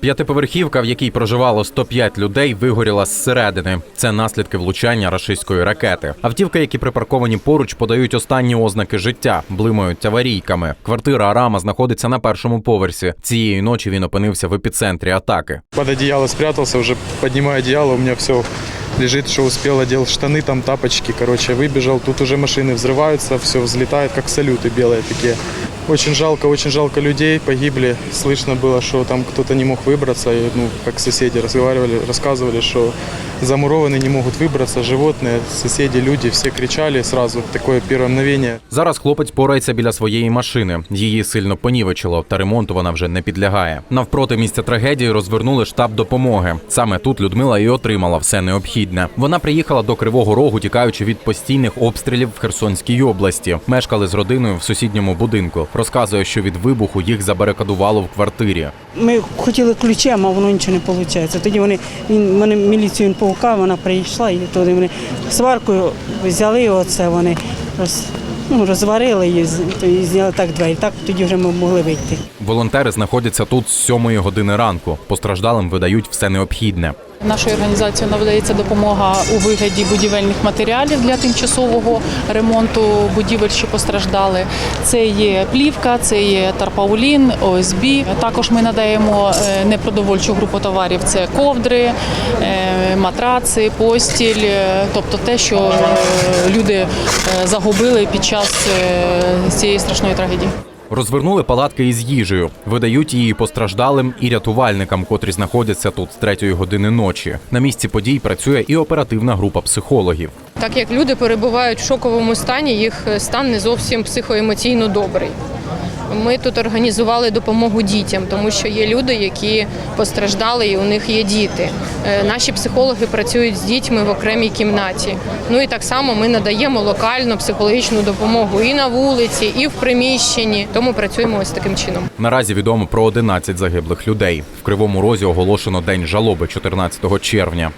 П'ятиповерхівка, в якій проживало 105 людей, вигоріла зсередини. Це наслідки влучання рашистської ракети. Автівки, які припарковані поруч, подають останні ознаки життя, блимають аварійками. Квартира Арама знаходиться на першому поверсі. Цієї ночі він опинився в епіцентрі атаки. Под одеяло спрятался, уже поднимаю одеяло, у меня все лежит, что успел, одел штаны, там тапочки, короче, выбежал. Тут уже машины взрываются, все взлетает, как салюты белые такие. Очень жалко, очень жалко людей, погибли. Слышно было, что там кто-то не мог выбраться. И, ну, как соседи разговаривали, рассказывали, что замурованные не могут выбраться, животные, соседи, люди, все кричали сразу. Такое первое мгновение. Зараз хлопець порається біля своєї машини. Її сильно понівечило, та ремонту вона вже не підлягає. Навпроти місця трагедії розвернули штаб допомоги. Саме тут Людмила і отримала все необхідне. Вона приїхала до Кривого Рогу, тікаючи від постійних обстрілів в Херсонській області. Мешкали з родиною в сусідньому будинку. Розказує, що від вибуху їх забарикадувало в квартирі. Ми хотіли ключем, а воно нічого не виходить. Тоді вони він мене міліцію він погукав, вона прийшла, і тоді вони сваркою взяли оце, вони роз, ну, розварили її і зняли так двері. Так тоді вже ми могли вийти. Волонтери знаходяться тут з 7 години ранку. Постраждалим видають все необхідне. Нашою організацією надається допомога у вигляді будівельних матеріалів для тимчасового ремонту будівель, що постраждали. Це є плівка, це є тарпаулін, ОСБ. Також ми надаємо е, непродовольчу групу товарів: це ковдри, е, матраци, постіль, е, тобто те, що люди загубили під час цієї страшної трагедії. Розвернули палатки із їжею, видають її постраждалим і рятувальникам, котрі знаходяться тут з третьої години ночі. На місці подій працює і оперативна група психологів. Так як люди перебувають в шоковому стані, їх стан не зовсім психоемоційно добрий. Ми тут організували допомогу дітям, тому що є люди, які постраждали, і у них є діти. Е, Наші психологи працюють з дітьми в окремій кімнаті. Ну і так само ми надаємо локальну психологічну допомогу і на вулиці, і в приміщенні. Тому працюємо ось таким чином. Наразі відомо про 11 загиблих людей. В Кривому Розі оголошено день жалоби 14 червня.